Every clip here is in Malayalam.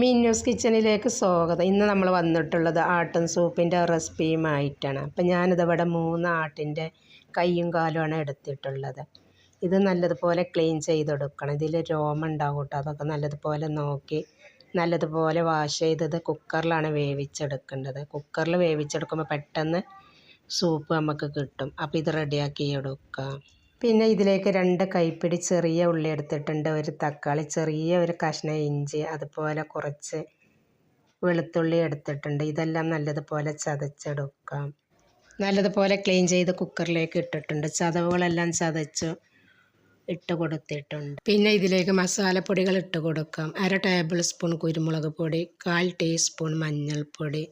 മിന്നൂസ് കിച്ചണിലേക്ക് സ്വാഗതം. ഇന്ന് നമ്മൾ വന്നിട്ടുള്ളത് ആട്ടും സൂപ്പിന്റെ റെസിപ്പിയുമായിട്ടാണ്. അപ്പം ഞാനിതിവിടെ മൂന്ന് ആട്ടിന്റെ കൈയും കാലുമാണ് എടുത്തിട്ടുള്ളത്. ഇത് നല്ലതുപോലെ ക്ലീൻ ചെയ്തെടുക്കണം. ഇതിൽ രോമം ഉണ്ടാവും കേട്ടോ. അതൊക്കെ നല്ലതുപോലെ നോക്കി നല്ലതുപോലെ വാഷ് ചെയ്തത് കുക്കറിലാണ് വേവിച്ചെടുക്കേണ്ടത്. കുക്കറിൽ വേവിച്ചെടുക്കുമ്പോൾ പെട്ടെന്ന് സൂപ്പ് നമുക്ക് കിട്ടും. അപ്പോൾ ഇത് റെഡിയാക്കി എടുക്കാം. പിന്നെ ഇതിലേക്ക് രണ്ട് കൈപ്പിടി ചെറിയ ഉള്ളി എടുത്തിട്ടുണ്ട്. ഒരു തക്കാളി ചെറിയ ഒരു കഷ്ണം ഇഞ്ചി അതുപോലെ കുറച്ച് വെളുത്തുള്ളി എടുത്തിട്ടുണ്ട്. ഇതെല്ലാം നല്ലതുപോലെ ചതച്ചെടുക്കാം. നല്ലതുപോലെ ക്ലീൻ ചെയ്ത് കുക്കറിലേക്ക് ഇട്ടിട്ടുണ്ട്. ചതവുകളെല്ലാം ചതച്ചു ഇട്ട് കൊടുത്തിട്ടുണ്ട്. പിന്നെ ഇതിലേക്ക് മസാലപ്പൊടികൾ ഇട്ട് കൊടുക്കാം. അര ടേബിൾ സ്പൂൺ കുരുമുളക് പൊടി കാൽ ടീസ്പൂൺ മഞ്ഞൾപ്പൊടി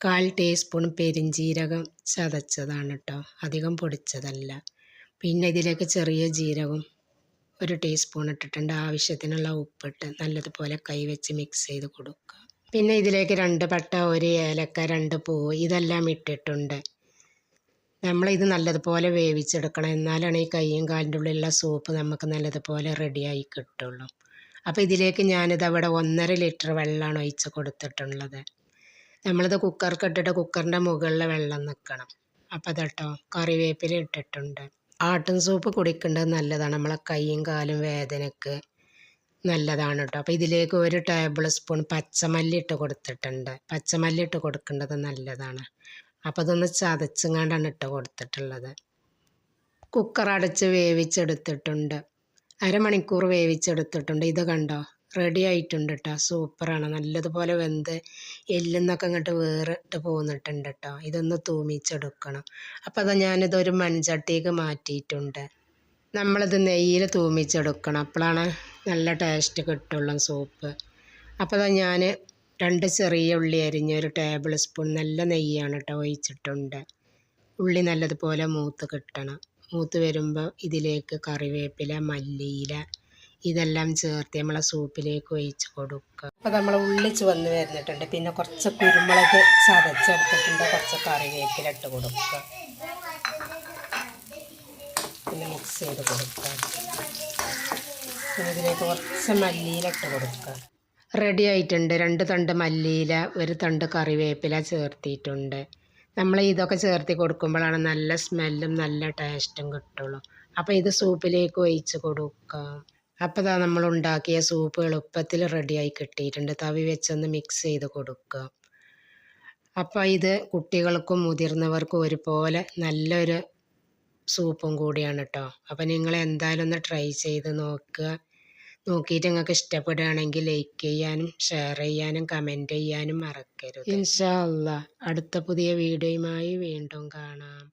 കാൽ ടീസ്പൂൺ പെരിഞ്ജീരകം ചതച്ചതാണ് കേട്ടോ അധികം പൊടിച്ചതല്ല. പിന്നെ ഇതിലേക്ക് ചെറിയ ജീരകവും ഒരു ടീസ്പൂൺ ഇട്ടിട്ടുണ്ട്. ആവശ്യത്തിനുള്ള ഉപ്പിട്ട് നല്ലതുപോലെ കൈവച്ച് മിക്സ് ചെയ്ത് കൊടുക്കുക. പിന്നെ ഇതിലേക്ക് രണ്ട് പട്ട ഒരു ഏലക്ക രണ്ട് പൂവ് ഇതെല്ലാം ഇട്ടിട്ടുണ്ട്. നമ്മളിത് നല്ലതുപോലെ വേവിച്ചെടുക്കണം. എന്നാലാണ് ഈ കൈയും കാലിന്റെ ഉള്ളിലുള്ള സൂപ്പ് നമുക്ക് നല്ലതുപോലെ റെഡിയായി കിട്ടുള്ളൂ. അപ്പോൾ ഇതിലേക്ക് ഞാനിത് അവിടെ ഒന്നര ലിറ്റർ വെള്ളമാണ് ഒഴിച്ച് കൊടുത്തിട്ടുള്ളത്. നമ്മളിത് കുക്കർക്ക് ഇട്ടിട്ട് കുക്കറിന്റെ മുകളിൽ വെള്ളം നിൽക്കണം. അപ്പോൾ അതെട്ടോ കറിവേപ്പില ഇട്ടിട്ടുണ്ട്. ആട്ടും സൂപ്പ് കുടിക്കേണ്ടത് നല്ലതാണ്. നമ്മളെ കൈയും കാലും വേദനയ്ക്ക് നല്ലതാണ് കേട്ടോ അപ്പോൾ ഇതിലേക്ക് ഒരു ടേബിൾ സ്പൂൺ പച്ചമല്ലി ഇട്ട് കൊടുത്തിട്ടുണ്ട്. പച്ചമല്ലി ഇട്ട് കൊടുക്കേണ്ടത് നല്ലതാണ്. അപ്പോൾ അതൊന്ന് ചതച്ചുങ്ങാണ്ടാണ് ഇട്ട് കൊടുത്തിട്ടുള്ളത്. കുക്കർ അടച്ച് വേവിച്ചെടുത്തിട്ടുണ്ട്. അരമണിക്കൂർ വേവിച്ചെടുത്തിട്ടുണ്ട്. ഇത് കണ്ടോ? റെഡി ആയിട്ടുണ്ട് കേട്ടോ സൂപ്പറാണ്. നല്ലതുപോലെ വെന്ത് എല്ലുന്നൊക്കെ ഇങ്ങോട്ട് വേറിട്ട് പോന്നിട്ടുണ്ട് കേട്ടോ ഇതൊന്ന് തൂമിച്ചെടുക്കണം. അപ്പോൾ അത് ഞാനിതൊരു മൺചട്ടിക്ക് മാറ്റിയിട്ടുണ്ട്. നമ്മളിത് നെയ്യിൽ തൂമിച്ചെടുക്കണം. അപ്പോഴാണ് നല്ല ടേസ്റ്റ് കിട്ടുള്ളൂ സൂപ്പ്. അപ്പോൾ അത് ഞാൻ രണ്ട് ചെറിയ ഉള്ളി അരിഞ്ഞ ഒരു ടേബിൾ സ്പൂൺ നല്ല നെയ്യാണ് കേട്ടോ ഒഴിച്ചിട്ടുണ്ട്. ഉള്ളി നല്ലതുപോലെ മൂത്ത് കിട്ടണം. മൂത്ത് വരുമ്പോൾ ഇതിലേക്ക് കറിവേപ്പില മല്ലിയില ഇതെല്ലാം ചേർത്ത് നമ്മളെ സൂപ്പിലേക്ക് ഒഴിച്ച് കൊടുക്കുക. അപ്പോൾ നമ്മൾ ഉള്ളിച്ച് വന്ന് വരുന്നിട്ടുണ്ട്. പിന്നെ കുറച്ച് കുരുമുളക് ചതച്ചെടുത്തിട്ടുണ്ട്. കുറച്ച് കറിവേപ്പില ഇട്ട് കൊടുക്കുക. പിന്നെ മിക്സ് ചെയ്ത് കൊടുക്കുക. പിന്നെ ഇതിലേക്ക് കുറച്ച് മല്ലിയില ഇട്ട് കൊടുക്കുക. റെഡി ആയിട്ടുണ്ട്. രണ്ട് തണ്ട് മല്ലിയില ഒരു തണ്ട് കറിവേപ്പില ചേർത്തിയിട്ടുണ്ട്. നമ്മൾ ഇതൊക്കെ ചേർത്തി കൊടുക്കുമ്പോഴാണ് നല്ല സ്മെല്ലും നല്ല ടേസ്റ്റും കിട്ടുള്ളൂ. അപ്പോൾ ഇത് സൂപ്പിലേക്ക് ഒഴിച്ച് കൊടുക്കാം അപ്പോൾ ഇതാ നമ്മൾ ഉണ്ടാക്കിയ സൂപ്പ് എളുപ്പത്തിൽ റെഡിയായി കിട്ടിയിട്ടുണ്ട്. തവി വെച്ചൊന്ന് മിക്സ് ചെയ്ത് കൊടുക്കുക. അപ്പോൾ ഇത് കുട്ടികൾക്കും മുതിർന്നവർക്കും ഒരുപോലെ നല്ലൊരു സൂപ്പും കൂടിയാണ് കേട്ടോ അപ്പോൾ നിങ്ങൾ എന്തായാലും ഒന്ന് ട്രൈ ചെയ്ത് നോക്കുക. നോക്കിയിട്ട് നിങ്ങൾക്ക് ഇഷ്ടപ്പെടുകയാണെങ്കിൽ ലൈക്ക് ചെയ്യാനും ഷെയർ ചെയ്യാനും കമന്റ് ചെയ്യാനും മറക്കരുത്. ഇൻഷാ അള്ളാ. അടുത്ത പുതിയ വീഡിയോയുമായി വീണ്ടും കാണാം.